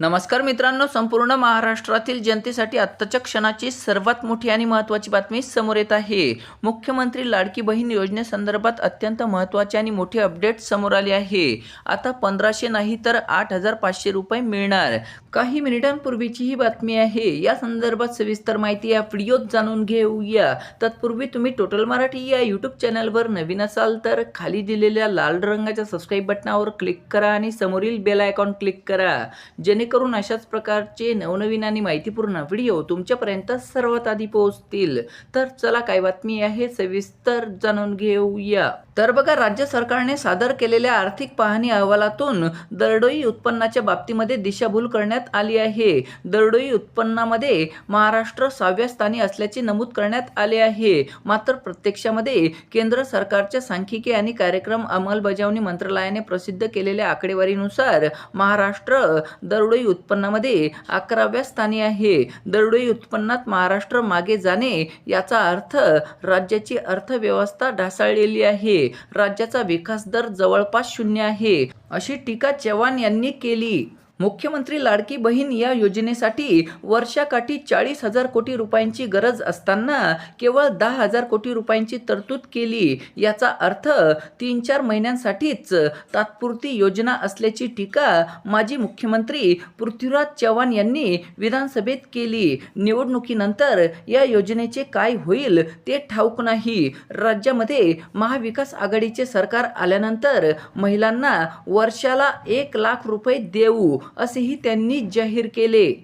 नमस्कार मित्रांनो संपूर्ण महाराष्ट्रातील जनतेसाठी आत्ताच्या क्षणाची सर्वात मोठी आणि महत्त्वाची बातमी समोर येत आहे. मुख्यमंत्री लाडकी बहीण योजनेसंदर्भात अत्यंत महत्त्वाचे आणि मोठे अपडेट समोर आले आहे. आता पंधराशे नाही तर आठ हजार पाचशे रुपये मिळणार. काही मिनिटांपूर्वीची ही बातमी आहे. या संदर्भात सविस्तर माहिती या व्हिडिओत जाणून घेऊया. तत्पूर्वी तुम्ही टोटल मराठी या यूट्यूब चॅनलवर नवीन असाल तर खाली दिलेल्या लाल रंगाच्या सबस्क्राईब बटनावर क्लिक करा आणि समोरील बेल आयकॉन क्लिक करा. जेणे जेणेकरून अशाच प्रकारचे नवनवीन आणि माहितीपूर्ण व्हिडिओ तुमच्यापर्यंत सर्वात आधी पोहोचतील. तर चला काय बातमी आहे? सविस्तर जाणून घेऊया. तर बघा राज्य सरकारने सादर केलेल्या आर्थिक पाहणी अहवालातून दरडोई उत्पन्नाच्या बाबतीमध्ये दिशाभूल करण्यात आली आहे. दरडोई उत्पन्नामध्ये महाराष्ट्र सहाव्या स्थानी असल्याचे नमूद करण्यात आले आहे. मात्र प्रत्यक्षामध्ये केंद्र सरकारच्या सांख्यिकी आणि कार्यक्रम अंमलबजावणी मंत्रालयाने प्रसिद्ध केलेल्या आकडेवारीनुसार महाराष्ट्र दरडोई उत्पन्नामध्ये अकराव्या स्थानी आहे. दरडोई उत्पन्नात महाराष्ट्र मागे जाणे याचा अर्थ राज्याची अर्थव्यवस्था ढासळलेली आहे. राज्याचा विकास दर जवळपास शून्य आहे. अशी टीका चव्हाण यांनी केली. मुख्यमंत्री लाडकी बहीण या योजनेसाठी वर्षाकाठी चाळीस हजार कोटी रुपयांची गरज असताना केवळ दहा हजार कोटी रुपयांची तरतूद केली. याचा अर्थ तीन चार महिन्यांसाठीच तात्पुरती योजना असल्याची टीका माजी मुख्यमंत्री पृथ्वीराज चव्हाण यांनी विधानसभेत केली. निवडणुकीनंतर या योजनेचे काय होईल ते ठाऊक नाही. राज्यामध्ये महाविकास आघाडीचे सरकार आल्यानंतर महिलांना वर्षाला एक लाख रुपये देऊ असेही त्यांनी जाहीर केले.